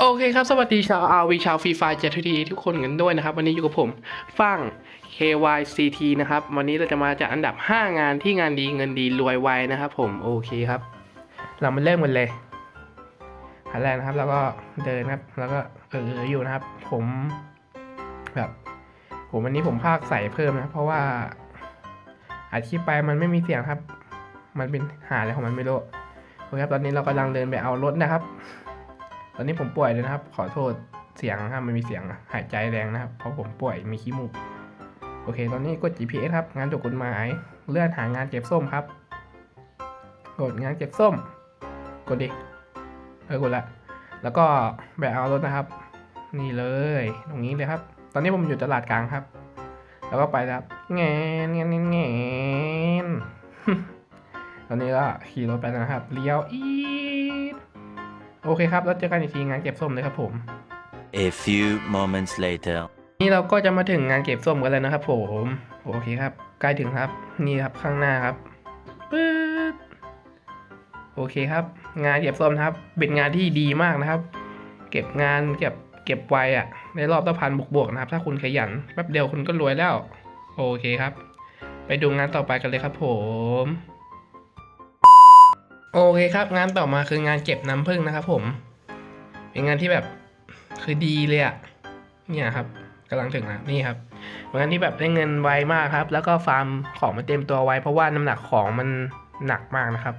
โอเคครับ สวัสดีชาวอาวีชาวฟรีไฟเจ็ดทีทุกคนกันด้วยนะครับ วันนี้อยู่กับผมฟัง KYCT นะครับ วันนี้เราจะมาจากอันดับ 5 งานที่งานดีเงินดีรวยไวนะครับผม โอเคครับ เรามาเริ่มกันเลยอันแรกนะครับ แล้วก็เดินครับ แล้วก็เอออยู่นะครับ ผมแบบผมวันนี้ผมภาคใส่เพิ่มนะ เพราะว่าอาชีพไปมันไม่มีเสียงครับ มันเป็นหาอะไรของมันไม่รู้โอเคครับ ตอนนี้เรากำลังเดินไปเอารถนะครับ ตอนนี้ผมป่วยเลยนะครับ ขอโทษเสียงครับมันมีเสียงหายใจแรงนะครับ เพราะผมป่วยมีขี้มูก โอเค ตอนนี้กด GPS ครับ งานจดกฎหมาย เลื่อนหางานเก็บส้มครับ กดงานเก็บส้ม กดดิ เออกดละ แล้วก็แบกเอารถนะครับ นี่เลย ตรงนี้เลยครับ ตอนนี้ผมอยู่ตลาดกลางครับ แล้วก็ไปครับแงนแงนแงนตอนนี้ก็ขี่รถไปนะครับ เลี้ยวอีด โอเคครับ แล้วเจอกันอีกทีงานเก็บส้มเลยครับผม A few moments later. นี่เราก็จะมาถึงงานเก็บส้มกันแล้วนะครับ ผม โอเคครับ ใกล้ถึงครับ นี่ครับข้างหน้าครับปึ๊ดโอเคครับ งานเก็บส้มนะครับ เป็นงานที่ดีมากนะครับ เก็บงานเก็บเก็บไวอะ่ะ ในรอบละพันบวกๆนะครับ ถ้าคุณขยันแป๊บเดียวคุณก็รวยแล้ว โอเคครับ ไปดูงานต่อไปกันเลยครับผม โอเคครับ งานต่อมาคืองานเก็บน้ำผึ้งนะครับ ผม เป็นงานที่แบบคือดีเลยอะเนี่ยครับกำลังถึงแล้วนี่ครับเป็นงานที่แบบได้เงินไวมากครับ แล้วก็ฟาร์มของมันเต็มตัวไวเพราะว่าน้ำหนักของมันหนักมากนะครับ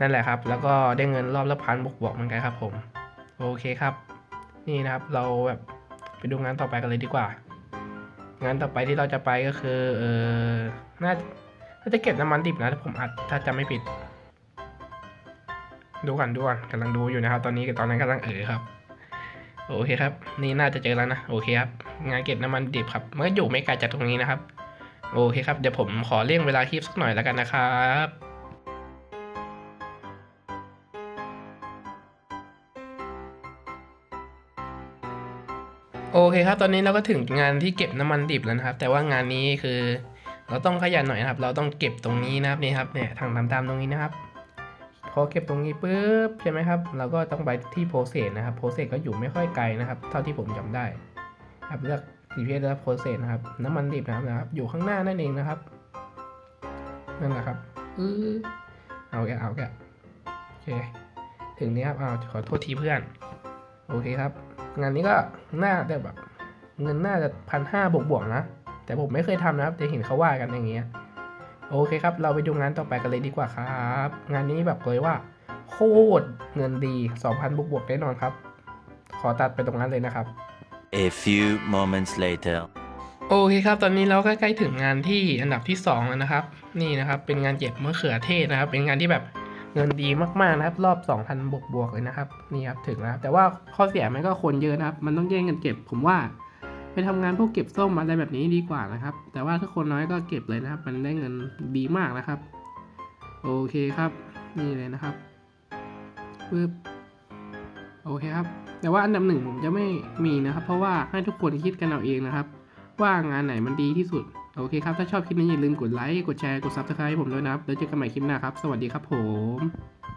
นั่นแหละครับ แล้วก็ได้เงินรอบละพันบวกๆเหมือนกันครับ ผม โอเคครับ นี่นะครับ เราแบบไปดูงานต่อไปกันเลยดีกว่า งานต่อไปที่เราจะไปก็คือเออน่าน่าจะเก็บน้ำมันดิบนะถ้าผมอัดถ้าจำไม่ผิด ดูกันดูกันกำลังดูอยู่นะครับ ตอนนี้กับตอนนั้นกำลังเออครับ โอเคครับ นี่น่าจะเจอแล้วนะ โอเคครับ งานเก็บน้ำมันดิบครับมันก็อยู่ไม่ไกลจากตรงนี้นะครับ โอเคครับ เดี๋ยวผมขอเลี่ยงเวลาคลิปสักหน่อยแล้วกันนะครับโอเคครับ ตอนนี้เราก็ถึงงานที่เก็บน้ำมันดิบแล้วนะครับ แต่ว่างานนี้คือ เราต้องขยันหน่อยนะครับ เราต้องเก็บตรงนี้นะครับนี่ครับเนี่ยทางตามๆตรงนี้นะครับ พอเก็บตรงนี้ปุ๊บใช่ไหมครับ เราก็ต้องไปที่โพสเซสนะครับโพสเซสก็อยู่ไม่ค่อยไกลนะครับ เท่าที่ผมจำได้ครับเลือก GPS แล้วโพสเซสนะครับ น้ำมันดิบนะครับ อยู่ข้างหน้านั่นเองนะครับ นั่นแหละครับอือเอาแกเอาแกโอเค ถึงนี้ครับเอาขอโทษทีเพื่อน โอเคครับ งานนี้ก็น่าจะแบบ เงินน่าจะพันห้าบวกๆนะ แต่ผมไม่เคยทำนะครับแต่เห็นเขาว่ากันอย่างเงี้ย โอเคครับ เราไปดูงานต่อไปกันเลยดีกว่าครับ งานนี้แบบเลยว่า โคตรเงินดี 2,000 บวกบวกๆแน่นอนครับ ขอตัดไปตรงนั้นเลยนะครับ A few moments later. โอเคครับ ตอนนี้เราก็ใกล้ถึงงานที่อันดับที่2แล้วนะครับ นี่นะครับ เป็นงานเก็บมะเขือเทศนะครับ เป็นงานที่แบบเงินดีมากๆนะครับ รอบ 2,000 บวกบวกๆเลยนะครับ นี่ครับ ถึงแล้วแต่ว่าข้อเสียมันก็คนเยอะนะครับ มันต้องแย่งกันเก็บ ผมว่า ไปทำงานพวกเก็บส้มอะไรแบบนี้ดีกว่านะครับ แต่ว่าถ้าคนน้อยก็เก็บเลยนะครับ มันได้เงินดีมากนะครับ โอเคครับ นี่เลยนะครับปึ๊บโอเคครับ แต่ว่าอันดับหนึ่งผมจะไม่มีนะครับ เพราะว่าให้ทุกคนคิดกันเอาเองนะครับ ว่างานไหนมันดีที่สุด โอเคครับ ถ้าชอบคลิปนี้อย่าลืมกดไลค์ กดแชร์ กด Subscribe ให้ผมด้วยนะครับ แล้วเจอกันใหม่คลิปหน้าครับ สวัสดีครับผม